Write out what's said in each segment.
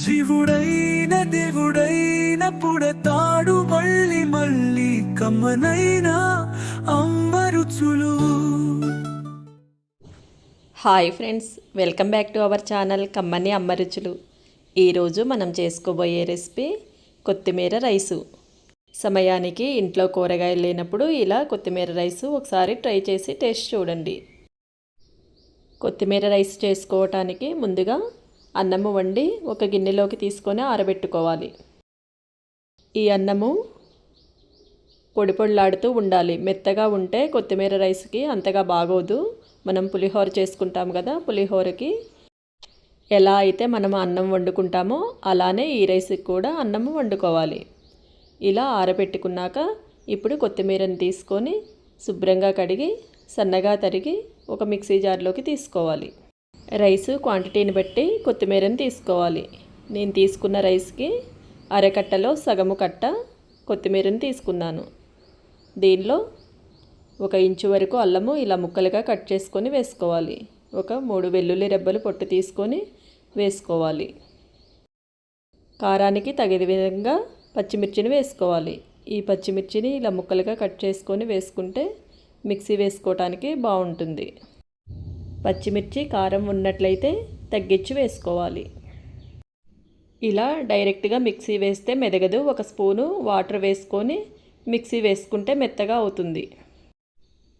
జీవుడైన దేవుడైన పుడతాడు మళ్ళీ మళ్ళీ కమ్మనైన అమ్మరుచులు hi friends welcome back to our channel కమ్మని అమ్మ రుచులు ఈరోజు మనం చేసుకోబోయే రెసిపీ కొత్తిమీర రైసు. సమయానికి ఇంట్లో కూరగాయలు లేనప్పుడు ఇలా కొత్తిమీర రైసు ఒకసారి ట్రై చేసి టేస్ట్ చూడండి. కొత్తిమీర రైస్ చేసుకోవటానికి ముందుగా అన్నము వండి ఒక గిన్నెలోకి తీసుకొని ఆరబెట్టుకోవాలి. ఈ అన్నము పొడి పొడిలాడుతూ ఉండాలి. మెత్తగా ఉంటే కొత్తిమీర రైస్కి అంతగా బాగోదు. మనం పులిహోర చేసుకుంటాం కదా పులిహోరకి. ఎలా అయితే మనం అన్నం వండుకుంటామో అలానే ఈ రైస్కి కూడా అన్నం వండుకోవాలి. ఇలా ఆరబెట్టుకున్నాక ఇప్పుడు కొత్తిమీరని తీసుకొని శుభ్రంగా కడిగి సన్నగా తరిగి ఒక మిక్సీ జార్లోకి తీసుకోవాలి. రైస్ క్వాంటిటీని బట్టి కొత్తిమీరని తీసుకోవాలి. నేను తీసుకున్న రైస్కి అరకట్టలో సగము కట్ట కొత్తిమీరని తీసుకున్నాను. దీనిలో ఒక ఇంచు వరకు అల్లము ఇలా ముక్కలుగా కట్ చేసుకొని వేసుకోవాలి. ఒక మూడు వెల్లుల్లి రెబ్బలు పొట్టు తీసుకొని వేసుకోవాలి. కారానికి తగిన విధంగా పచ్చిమిర్చిని వేసుకోవాలి. ఈ పచ్చిమిర్చిని ఇలా ముక్కలుగా కట్ చేసుకొని వేసుకుంటే మిక్సీ వేసుకోవటానికి బాగుంటుంది. పచ్చిమిర్చి కారం ఉన్నట్లయితే తగ్గించి వేసుకోవాలి. ఇలా డైరెక్ట్గా మిక్సీ వేస్తే మెదగదు. ఒక స్పూను వాటర్ వేసుకొని మిక్సీ వేసుకుంటే మెత్తగా అవుతుంది.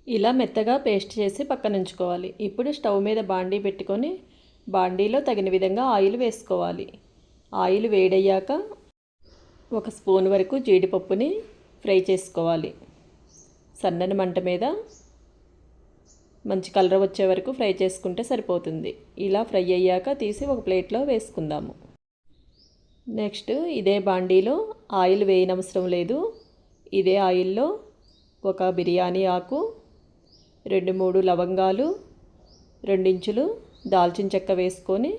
ఇలా మెత్తగా పేస్ట్ చేసి పక్కన ఉంచుకోవాలి ఇప్పుడు స్టవ్ మీద బాండీ పెట్టుకొని బాండీలో తగిన విధంగా ఆయిల్ వేసుకోవాలి. ఆయిల్ వేడయ్యాక ఒక స్పూన్ వరకు జీడిపప్పుని ఫ్రై చేసుకోవాలి. సన్నని మంట మీద మంచి కలర్ వచ్చే వరకు ఫ్రై చేసుకుంటే సరిపోతుంది. ఇలా ఫ్రై అయ్యాక తీసి ఒక ప్లేట్లో వేసుకుందాము. నెక్స్ట్ ఇదే బాండీలో ఆయిల్ వేయనవసరం లేదు. ఇదే ఆయిల్లో ఒక బిర్యానీ ఆకు రెండు మూడు లవంగాలు రెండించులు దాల్చిన చెక్క వేసుకొని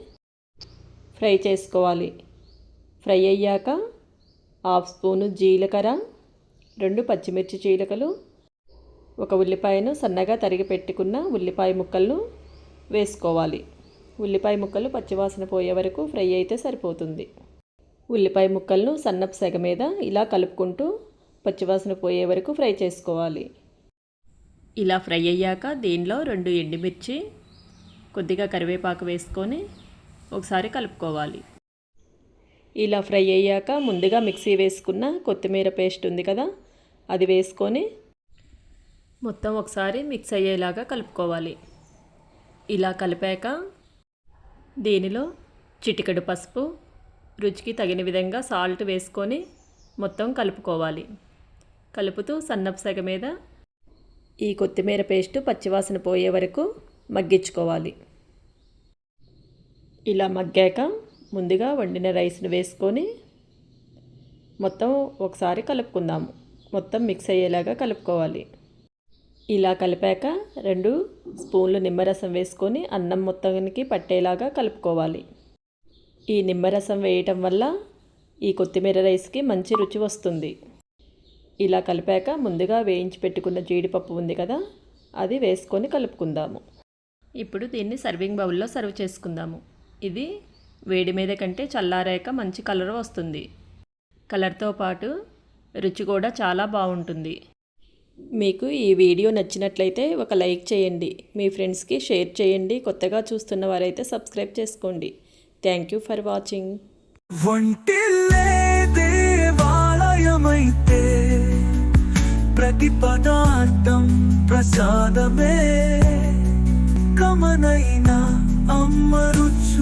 ఫ్రై చేసుకోవాలి. ఫ్రై అయ్యాక హాఫ్ స్పూను జీలకర్ర రెండు పచ్చిమిర్చి చీలకలు ఒక ఉల్లిపాయను సన్నగా తరిగి పెట్టుకున్న ఉల్లిపాయ ముక్కలను వేసుకోవాలి. ఉల్లిపాయ ముక్కలు పచ్చివాసన పోయే వరకు ఫ్రై అయితే సరిపోతుంది. ఉల్లిపాయ ముక్కలను సన్నపు సెగ మీద ఇలా కలుపుకుంటూ పచ్చివాసన పోయే వరకు ఫ్రై చేసుకోవాలి. ఇలా ఫ్రై అయ్యాక దీనిలో రెండు ఎండుమిర్చి కొద్దిగా కరివేపాకు వేసుకొని ఒకసారి కలుపుకోవాలి. ఇలా ఫ్రై అయ్యాక ముందుగా మిక్సీ వేసుకున్న కొత్తిమీర పేస్ట్ ఉంది కదా అది వేసుకొని మొత్తం ఒకసారి మిక్స్ అయ్యేలాగా కలుపుకోవాలి. ఇలా కలిపాక దీనిలో చిటికెడు పసుపు రుచికి తగిన విధంగా సాల్ట్ వేసుకొని మొత్తం కలుపుకోవాలి. కలుపుతూ సన్నపు సగ మీద ఈ కొత్తిమీర పేస్ట్ పచ్చివాసన పోయే వరకు మగ్గించుకోవాలి. ఇలా మగ్గాక ముందుగా వండిన రైస్ని వేసుకొని మొత్తం ఒకసారి కలుపుకుందాము. మొత్తం మిక్స్ అయ్యేలాగా కలుపుకోవాలి. ఇలా కలిపాక రెండు స్పూన్లు నిమ్మరసం వేసుకొని అన్నం మొత్తానికి పట్టేలాగా కలుపుకోవాలి. ఈ నిమ్మరసం వేయటం వల్ల ఈ కొత్తిమీర రైస్కి మంచి రుచి వస్తుంది. ఇలా కలిపాక ముందుగా వేయించి పెట్టుకున్న జీడిపప్పు ఉంది కదా అది వేసుకొని కలుపుకుందాము. ఇప్పుడు దీన్ని సర్వింగ్ బౌల్లో సర్వ్ చేసుకుందాము. ఇది వేడి మీద కంటే చల్లారాక మంచి కలర్ వస్తుంది. కలర్తో పాటు రుచి కూడా చాలా బాగుంటుంది. మీకు ఈ వీడియో నచ్చినట్లయితే ఒక లైక్ చేయండి. మీ ఫ్రెండ్స్కి షేర్ చేయండి. కొత్తగా చూస్తున్న వారైతే సబ్స్క్రైబ్ చేసుకోండి. Thank you for watching. దేవాలయమైతే ప్రతి పదార్థం ప్రసాదమే. కమనైన అమ్మరు